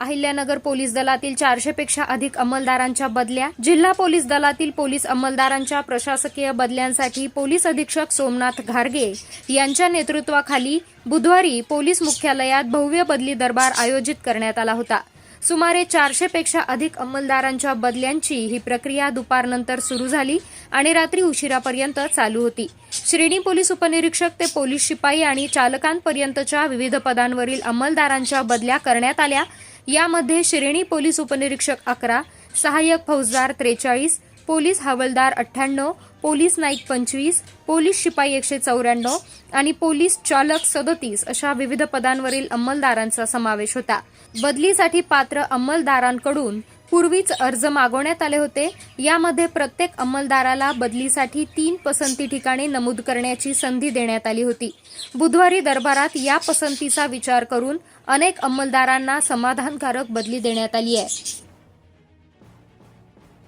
Ahilyanagar police दलातील चारशे पेक्षा अधिक अंमलदारांच्या बदल्या. जिल्हा पोलीस दलातील पोलीस अंमलदारांच्या प्रशासकीय बदल्यांसाठी पोलीस अधीक्षक सोमनाथ घारगे यांच्या नेतृत्वाखाली बुधवारी पोलीस मुख्यालयात भव्य बदली दरबार आयोजित करण्यात आला होता. सुमारे चारशे पेक्षा अधिक अंमलदारांच्या बदल्यांची ही प्रक्रिया दुपारनंतर सुरू झाली आणि रात्री उशिरापर्यंत चालू होती. श्रेणी पोलीस उपनिरीक्षक ते पोलीस शिपाई आणि चालकांपर्यंतच्या विविध पदांवरील अंमलदारांच्या बदल्या करण्यात आल्या. यामध्ये श्रेणी पोलीस उपनिरीक्षक अकरा सहाय्यक फौजदार त्रेचाळीस पोलीस हवालदार अठ्ठ्याण्णव पोलीस नाईक पंचवीस पोलीस शिपाई एकशे चौऱ्याण्णव आणि पोलीस चालक सदतीस अशा विविध पदांवरील अंमलदारांचा समावेश होता. बदलीसाठी पात्र अंमलदारांकडून पूर्वीच अर्ज मागवण्यात आले होते. यामध्ये प्रत्येक अंमलदाराला बदलीसाठी तीन पसंती ठिकाणी नमूद करण्याची संधी देण्यात आली होती. बुधवारी दरबारात या पसंतीचा विचार करून अनेक अंमलदारांना समाधानकारक बदली देण्यात आली आहे.